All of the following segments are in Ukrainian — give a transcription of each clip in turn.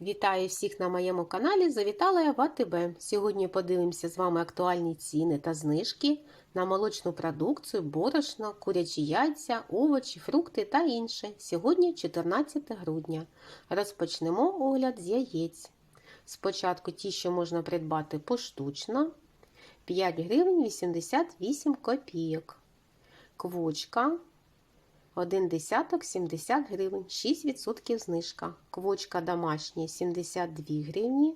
Вітаю всіх на моєму каналі. Завітала я в АТБ. Сьогодні подивимося з вами актуальні ціни та знижки на молочну продукцію, борошно, курячі яйця, овочі, фрукти та інше. Сьогодні 14 грудня. Розпочнемо огляд з яєць. Спочатку ті, що можна придбати поштучно. 5 гривень 88 копійок. Квочка 1 десяток 70 гривень, 6% знижка. Квочка домашня 72 гривні,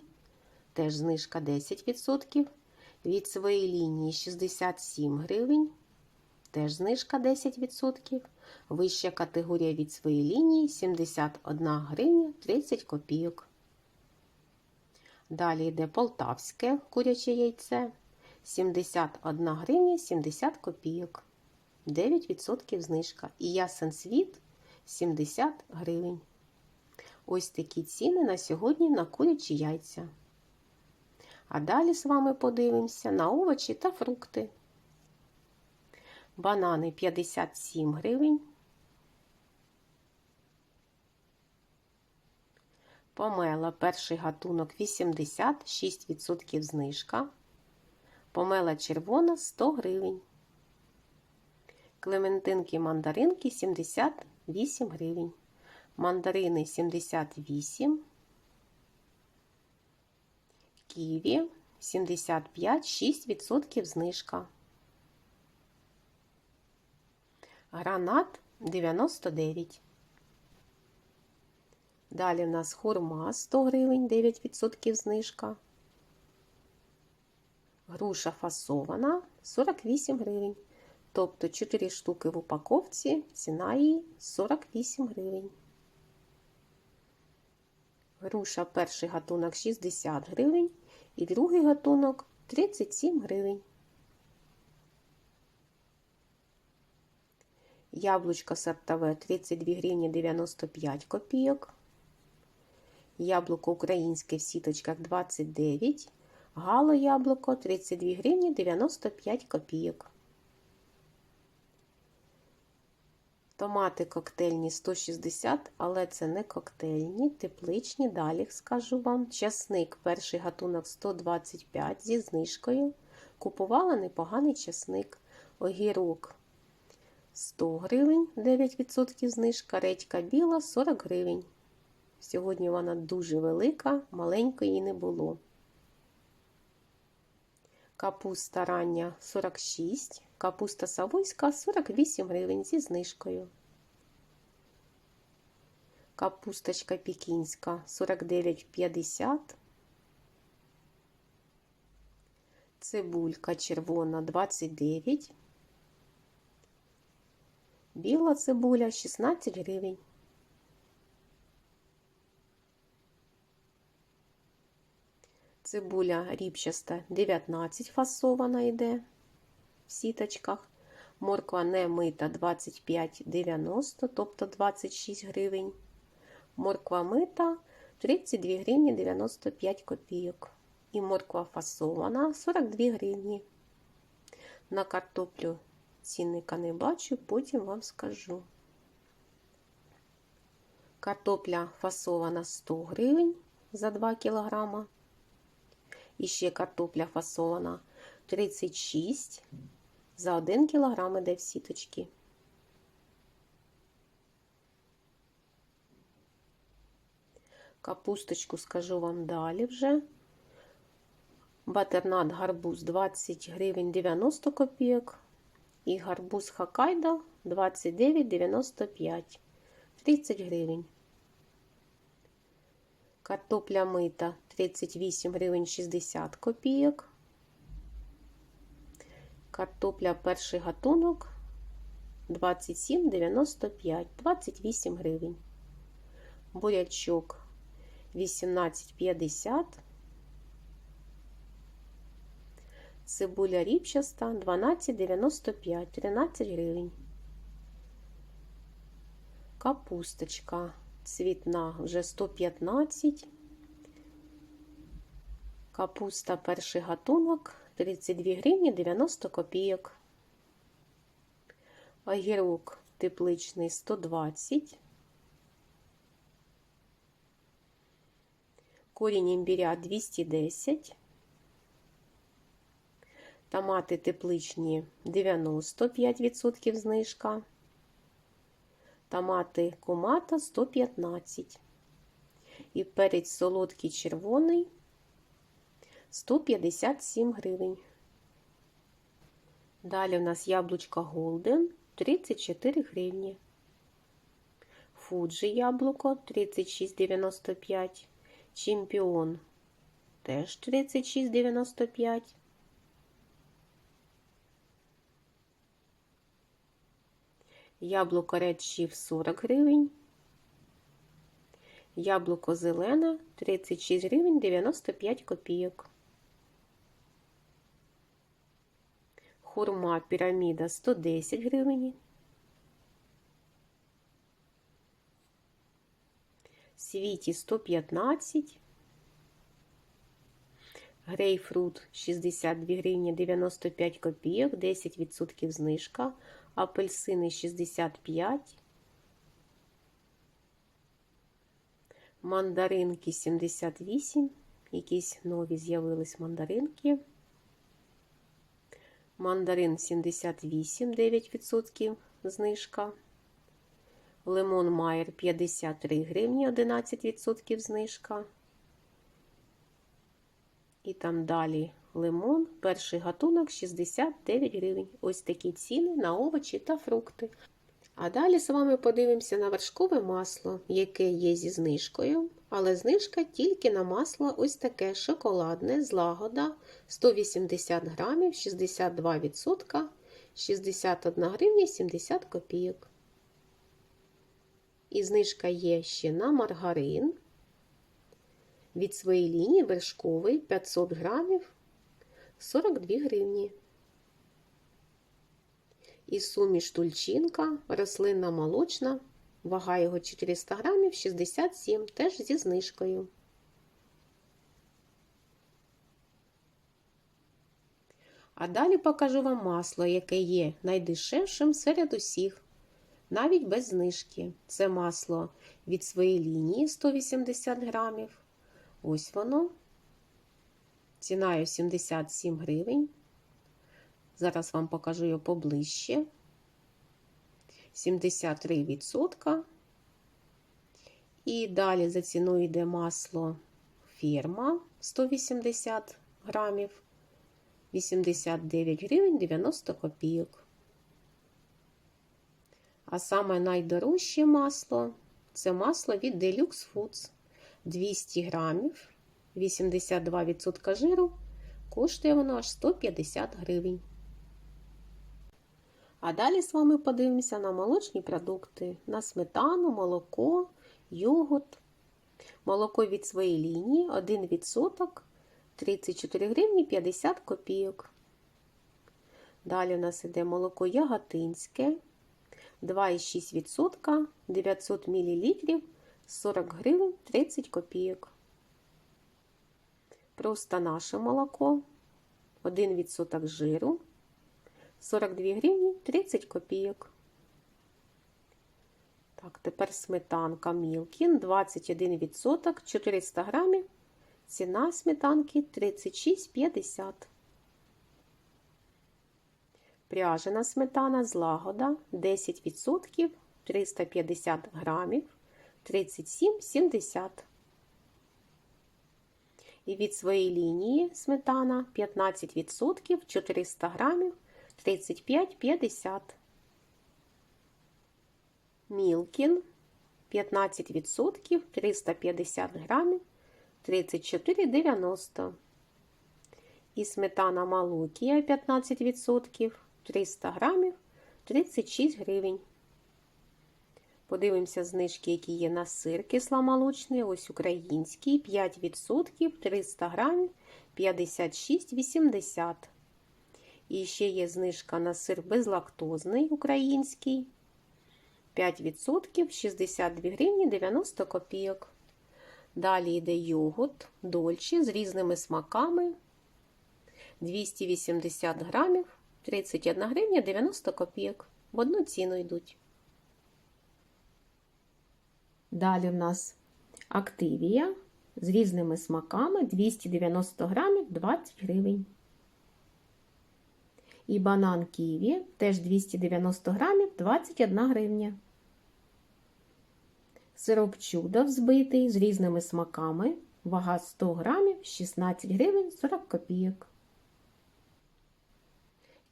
теж знижка 10%. Від своєї лінії 67 гривень, теж знижка 10%. Вища категорія від своєї лінії 71 гривня 30 копійок. Далі йде полтавське куряче яйце 71 гривня 70 копійок. 9% знижка. І ясен світ 70 гривень. Ось такі ціни на сьогодні на курячі яйця. А далі з вами подивимося на овочі та фрукти. Банани 57 гривень. Помела перший гатунок 80, 6% знижка. Помела червона 100 гривень. Клементинки мандаринки 78 гривень. Мандарини 78. Ківі 75, 6% знижка. Гранат 99. Далі в нас хурма 100 гривень, 9% знижка. Груша фасована 48 гривень. Тобто 4 штуки в упаковці, ціна її 48 гривень. Груша перший гатунок 60 гривень і другий гатунок 37 гривень. Яблучко сортове 32 гривні 95 копійок. Яблуко українське в сіточках 29. Гало яблуко 32 гривні 95 копійок. Томати коктейльні 160, але це не коктейльні, тепличні. Далі скажу вам. Часник перший гатунок 125 зі знижкою. Купувала непоганий часник. Огірок 100 гривень, 9% знижка. Редька біла 40 гривень. Сьогодні вона дуже велика, маленької не було. Капуста рання 46, капуста савойська 48 гривень зі знижкою. Капусточка пекінська 49,50. Цибулька червона 29. Біла цибуля 16 гривень. Цибуля ріпчаста 19 фасована йде в сіточках. Морква не мита 25,90, тобто 26 гривень. Морква мита 32 гривні 95 копійок. І морква фасована 42 гривні. На картоплю цінника не бачу, потім вам скажу. Картопля фасована 100 гривень за 2 кілограма. І ще картопля фасована 36 за 1 кг іде в сіточки. Капусточку скажу вам далі вже. Батернат гарбуз 20 гривень 90 копійок. І гарбуз Хакайдо 29,95 30 гривень. Картопля мита 38 гривень 60 копійок. Картопля перший гатунок 27,95, 28 гривень. Бурячок 18,50. Цибуля ріпчаста 12,95, 13 гривень. Капусточка цвітна вже 115. Капуста перший гатунок 32 гривні 90 копійок. Огірок тепличний 120. корінь імбіря 210, томати тепличні 95% знижка, томати кумата 115 і перець солодкий червоний 157 гривень. Далі у нас яблучко Голден 34 гривні. Фуджі яблуко 36,95. Чемпіон теж 36,95. Яблуко Red 40 гривень. Яблуко зелене 36 гривень 95 копійок. Хурма піраміда 110 гривень. Світі 115. Грейпфрут 62 гривні 95 копійок, 10% знижка. Апельсини 65. Мандаринки 78. Якісь нові з'явились мандаринки. Мандарин 78, 9% знижка. Лимон Майер 53 гривні, 11% знижка. І там далі лимон, перший гатунок 69 гривень. Ось такі ціни на овочі та фрукти. А далі з вами подивимося на вершкове масло, яке є зі знижкою, але знижка тільки на масло ось таке шоколадне злагода 180 грамів, 62%, 61 гривня 70 копійок. І знижка є ще на маргарин. Від своєї лінії вершковий 500 грамів 42 гривні. І суміш тульчинка, рослинна молочна, вага його 400 грамів 67, теж зі знижкою. А далі покажу вам масло, яке є найдешевшим серед усіх, навіть без знижки. Це масло від своєї лінії 180 грамів. Ось воно. Ціною 77 гривень. Зараз вам покажу його поближче. 73%. І далі за ціною йде масло фірма 180 грамів, 89 гривень 90 копійок. А саме найдорожче масло це масло від Deluxe Foods 200 грамів, 82% жиру, коштує воно аж 150 гривень. А далі з вами подивимося на молочні продукти: на сметану, молоко, йогурт. Молоко від своєї лінії 1%, 34 гривні 50 копійок. Далі у нас йде молоко яготинське 2,6%, 900 мл, 40 гривень 30 копійок. Просто наше молоко 1% жиру 42 гривні 30 копійок. Так, тепер сметанка Мілкін 21%, 400 грамів. Ціна сметанки 36,50. Пряжена сметана злагода 10%, 350 грамів, 37,70. І від своєї лінії сметана 15%, 400 грамів, 35,50. Мілкін 15%, 350 грамів, 34,90. І сметана Малукія 15%, 300 грамів, 36 гривень. Подивимося знижки, які є на сир кисломолочний. Ось український 5%, 300 грамів, 56,80. І ще є знижка на сир безлактозний український. 5%, 62 гривні 90 копійок. Далі йде йогурт дольче з різними смаками. 280 грамів, 31 гривня 90 копійок. В одну ціну йдуть. Далі в нас Активія з різними смаками 290 грамів 20 гривень. І банан ківі теж 290 грамів 21 гривня. Сироп чудо взбитий з різними смаками. Вага 100 грамів 16 гривень 40 копійок.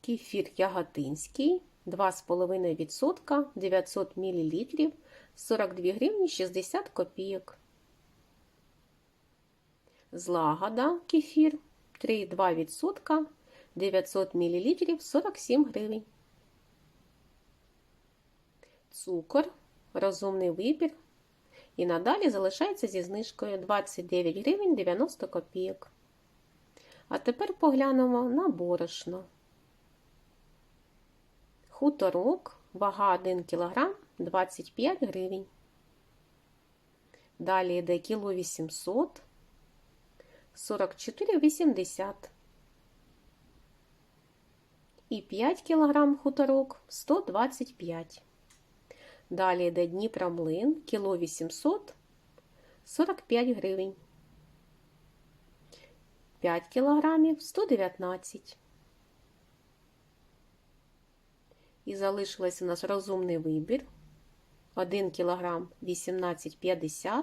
Кефір яготинський 2,5% 900 мл 42 гривні 60 копійок. Злагода кефір 3,2% 900 мл 47 гривень. Цукор розумний вибір. І надалі залишається зі знижкою 29 гривень 90 копійок. А тепер поглянемо на борошно. Хуторок, вага 1 кг 25 гривень. Далі йде кіло 800 44,80. І 5 кг хуторок 125. Далі йде Дніпромлин, кіло 800 45 гривень. 5 кілограмів 119. І залишилось у нас розумний вибір. 1 кілограм 18,50.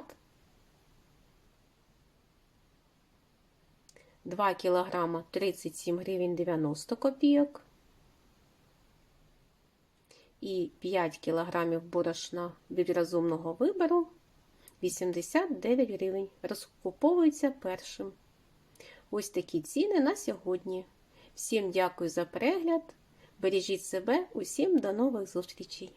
2 кілограма 37 гривень 90 копійок. І 5 кг борошна від розумного вибору 89 гривень. Розкуповується першим. Ось такі ціни на сьогодні. Всім дякую за перегляд. Бережіть себе, усім до нових зустрічей!